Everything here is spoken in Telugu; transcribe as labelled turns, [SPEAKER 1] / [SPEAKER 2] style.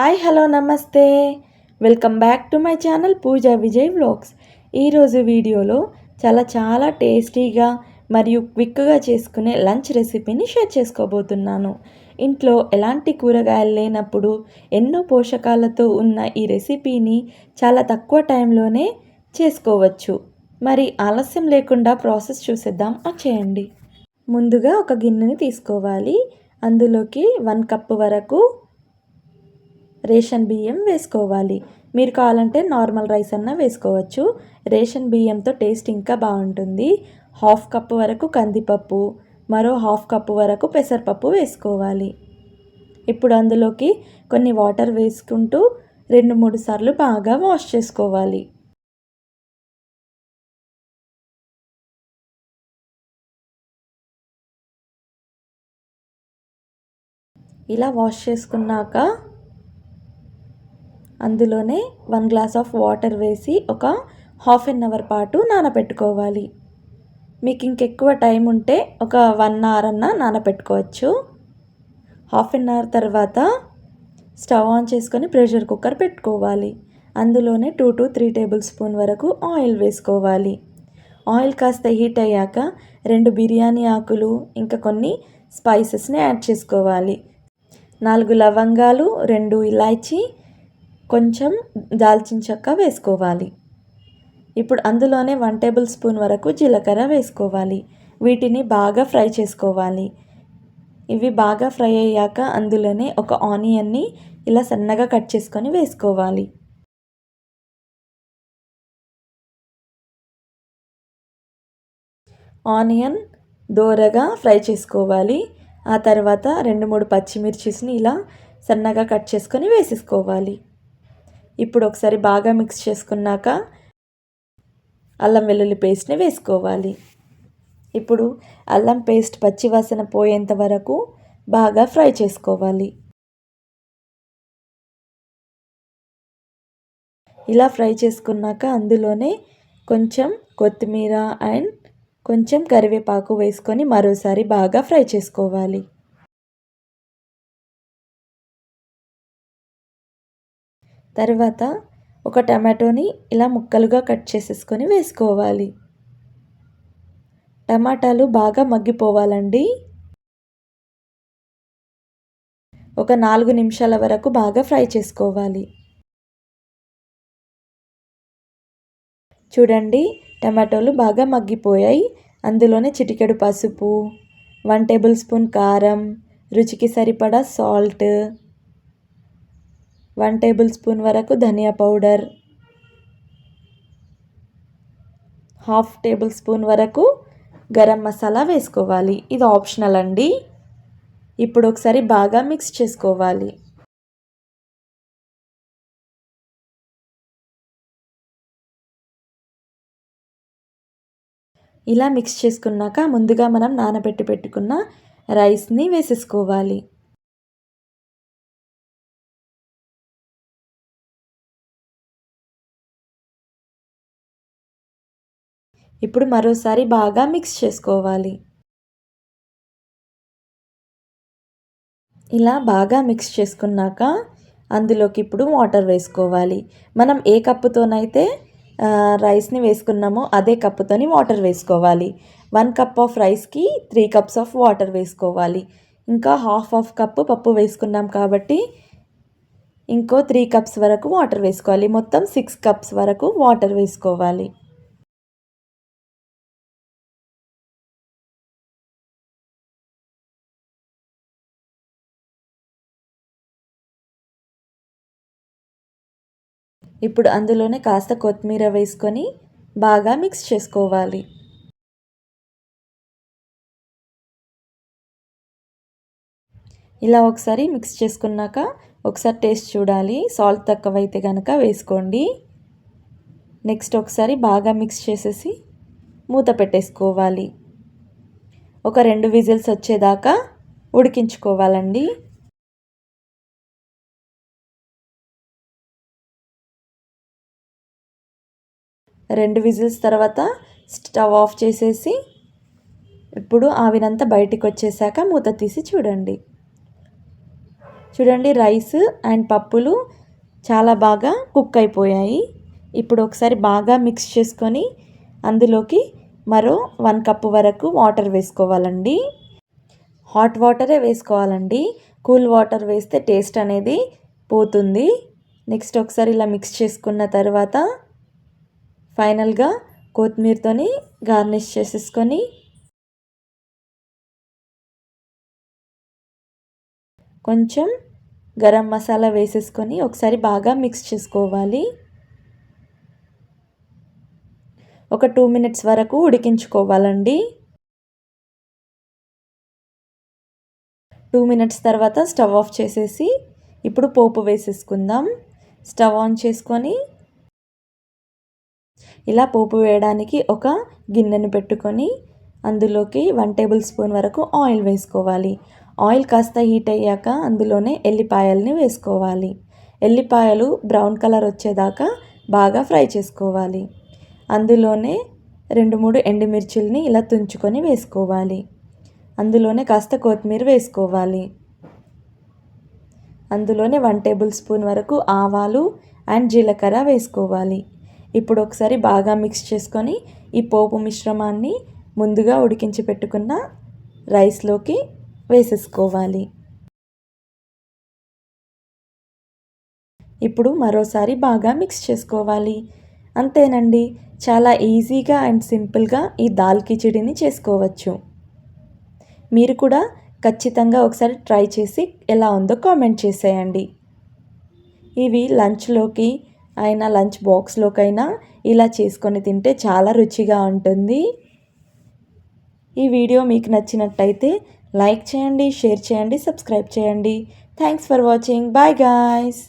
[SPEAKER 1] హాయ్ హలో నమస్తే. Welcome back to my channel Pooja Vijay vlogs. ఈరోజు వీడియోలో చాలా చాలా టేస్టీగా మరియు క్విక్గా చేసుకునే లంచ్ రెసిపీని షేర్ చేసుకోబోతున్నాను. ఇంట్లో ఎలాంటి కూరగాయలు లేనప్పుడు ఎన్నో పోషకాలతో ఉన్న ఈ రెసిపీని చాలా తక్కువ టైంలోనే చేసుకోవచ్చు. మరి ఆలస్యం లేకుండా ప్రాసెస్ చూసేద్దాం. చేయండి. ముందుగా ఒక గిన్నెని తీసుకోవాలి. అందులోకి వన్ కప్ వరకు రేషన్ బియ్యం వేసుకోవాలి. మీరు కావాలంటే నార్మల్ రైస్ అన్నా వేసుకోవచ్చు. రేషన్ బియ్యంతో టేస్ట్ ఇంకా బాగుంటుంది. హాఫ్ కప్పు వరకు కందిపప్పు మరో హాఫ్ కప్పు వరకు పెసరపప్పు వేసుకోవాలి. ఇప్పుడు అందులోకి కొన్ని వాటర్ వేసుకుంటూ రెండు మూడు సార్లు బాగా వాష్ చేసుకోవాలి. ఇలా వాష్ చేసుకున్నాక అందులోనే వన్ గ్లాస్ ఆఫ్ వాటర్ వేసి ఒక హాఫ్ అన్ అవర్ పాటు నానబెట్టుకోవాలి. మీకు ఇంకెక్కువ టైం ఉంటే ఒక వన్ అవర్ అన్న నానబెట్టుకోవచ్చు. హాఫ్ అన్ అవర్ తర్వాత స్టవ్ ఆన్ చేసుకొని ప్రెషర్ కుక్కర్ పెట్టుకోవాలి. అందులోనే two to three tablespoon వరకు ఆయిల్ వేసుకోవాలి. ఆయిల్ కాస్త హీట్ అయ్యాక రెండు బిర్యానీ ఆకులు ఇంకా కొన్ని స్పైసెస్ని యాడ్ చేసుకోవాలి. నాలుగు లవంగాలు రెండు ఇలాచీ కొంచెం దాల్చిన చెక్క వేసుకోవాలి. ఇప్పుడు అందులోనే వన్ టేబుల్ స్పూన్ వరకు జీలకర్ర వేసుకోవాలి. వీటిని బాగా ఫ్రై చేసుకోవాలి. ఇవి బాగా ఫ్రై అయ్యాక అందులోనే ఒక ఆనియన్ని ఇలా సన్నగా కట్ చేసుకొని వేసుకోవాలి. ఆనియన్ దోరగా ఫ్రై చేసుకోవాలి. ఆ తర్వాత రెండు మూడు పచ్చిమిర్చిస్ని ఇలా సన్నగా కట్ చేసుకొని వేసేసుకోవాలి. ఇప్పుడు ఒకసారి బాగా మిక్స్ చేసుకున్నాక అల్లం వెల్లుల్లి పేస్ట్ని వేసుకోవాలి. ఇప్పుడు అల్లం పేస్ట్ పచ్చివాసన పోయేంత వరకు బాగా ఫ్రై చేసుకోవాలి. ఇలా ఫ్రై చేసుకున్నాక అందులోనే కొంచెం కొత్తిమీర అండ్ కొంచెం కరివేపాకు వేసుకొని మరోసారి బాగా ఫ్రై చేసుకోవాలి. తర్వాత ఒక టమాటోని ఇలా ముక్కలుగా కట్ చేసేసుకొని వేసుకోవాలి. టమాటాలు బాగా మగ్గిపోవాలండి. ఒక నాలుగు నిమిషాల వరకు బాగా ఫ్రై చేసుకోవాలి. చూడండి టమాటోలు బాగా మగ్గిపోయాయి. అందులోనే చిటికెడు పసుపు వన్ టేబుల్ స్పూన్ కారం రుచికి సరిపడా సాల్ట్ వన్ టేబుల్ స్పూన్ వరకు ధనియా పౌడర్. హాఫ్ టేబుల్ స్పూన్ వరకు గరం మసాలా వేసుకోవాలి. ఇది ఆప్షనల్ అండి. ఇప్పుడు ఒకసారి బాగా మిక్స్ చేసుకోవాలి. ఇలా మిక్స్ చేసుకున్నాక ముందుగా మనం నానబెట్టి పెట్టుకున్న రైస్ని వేసేసుకోవాలి. ఇప్పుడు మరోసారి బాగా మిక్స్ చేసుకోవాలి. ఇలా బాగా మిక్స్ చేసుకున్నాక అందులోకి ఇప్పుడు వాటర్ వేసుకోవాలి. మనం ఏ కప్పుతోనైతే రైస్ని వేసుకున్నామో అదే కప్పుతోని వాటర్ వేసుకోవాలి. వన్ కప్ ఆఫ్ రైస్కి త్రీ కప్స్ ఆఫ్ వాటర్ వేసుకోవాలి. ఇంకా హాఫ్ ఆఫ్ కప్పు పప్పు వేసుకున్నాం కాబట్టి ఇంకో త్రీ కప్స్ వరకు వాటర్ వేసుకోవాలి. మొత్తం సిక్స్ కప్స్ వరకు వాటర్ వేసుకోవాలి. ఇప్పుడు అందులోనే కాస్త కొత్తిమీర వేసుకొని బాగా మిక్స్ చేసుకోవాలి. ఇలా ఒకసారి మిక్స్ చేసుకున్నాక ఒకసారి టేస్ట్ చూడాలి. సాల్ట్ తక్కువైతే కనుక వేసుకోండి. నెక్స్ట్ ఒకసారి బాగా మిక్స్ చేసేసి మూత పెట్టేసుకోవాలి. ఒక రెండు విజిల్స్ వచ్చేదాకా ఉడికించుకోవాలండి. రెండు విజిల్స్ తర్వాత స్టవ్ ఆఫ్ చేసేసి ఇప్పుడు ఆవినంతా బయటికి వచ్చేసాక మూత తీసి చూడండి. చూడండి రైస్ అండ్ పప్పులు చాలా బాగా కుక్ అయిపోయాయి. ఇప్పుడు ఒకసారి బాగా మిక్స్ చేసుకొని అందులోకి మరో వన్ కప్పు వరకు వాటర్ వేసుకోవాలండి. హాట్ వాటరే వేసుకోవాలండి. కూల్ వాటర్ వేస్తే టేస్ట్ అనేది పోతుంది. నెక్స్ట్ ఒకసారి ఇలా మిక్స్ చేసుకున్న తర్వాత ఫైనల్గా కొత్తిమీరతోని గార్నిష్ చేసేసుకొని కొంచెం గరం మసాలా వేసేసుకొని ఒకసారి బాగా మిక్స్ చేసుకోవాలి. ఒక టూ మినిట్స్ వరకు ఉడికించుకోవాలండి. టూ మినిట్స్ తర్వాత స్టవ్ ఆఫ్ చేసేసి ఇప్పుడు పోపు వేసేసుకుందాం. స్టవ్ ఆన్ చేసుకొని ఇలా పోపు వేయడానికి ఒక గిన్నెను పెట్టుకొని అందులోకి వన్ టేబుల్ స్పూన్ వరకు ఆయిల్ వేసుకోవాలి. ఆయిల్ కాస్త హీట్ అయ్యాక అందులోనే ఎల్లిపాయల్ని వేసుకోవాలి. ఎల్లిపాయలు బ్రౌన్ కలర్ వచ్చేదాకా బాగా ఫ్రై చేసుకోవాలి. అందులోనే రెండు మూడు ఎండుమిర్చిల్ని ఇలా తుంచుకొని వేసుకోవాలి. అందులోనే కాస్త కొత్తిమీర వేసుకోవాలి. అందులోనే వన్ టేబుల్ స్పూన్ వరకు ఆవాలు అండ్ జీలకర్ర వేసుకోవాలి. ఇప్పుడు ఒకసారి బాగా మిక్స్ చేసుకొని ఈ పోపు మిశ్రమాన్ని ముందుగా ఉడికించి పెట్టుకున్న రైస్లోకి వేసేసుకోవాలి. ఇప్పుడు మరోసారి బాగా మిక్స్ చేసుకోవాలి. అంతేనండి చాలా ఈజీగా అండ్ సింపుల్గా ఈ దాల్ కిచిడిని చేసుకోవచ్చు. మీరు కూడా ఖచ్చితంగా ఒకసారి ట్రై చేసి ఎలా ఉందో కామెంట్ చేసేయండి. ఇవి లంచ్లోకి అయినా లంచ్ బాక్స్లోకైనా ఇలా చేసుకొని తింటే చాలా రుచిగా ఉంటుంది. ఈ వీడియో మీకు నచ్చినట్టయితే లైక్ చేయండి షేర్ చేయండి సబ్స్క్రైబ్ చేయండి. Thanks for watching. Bye guys.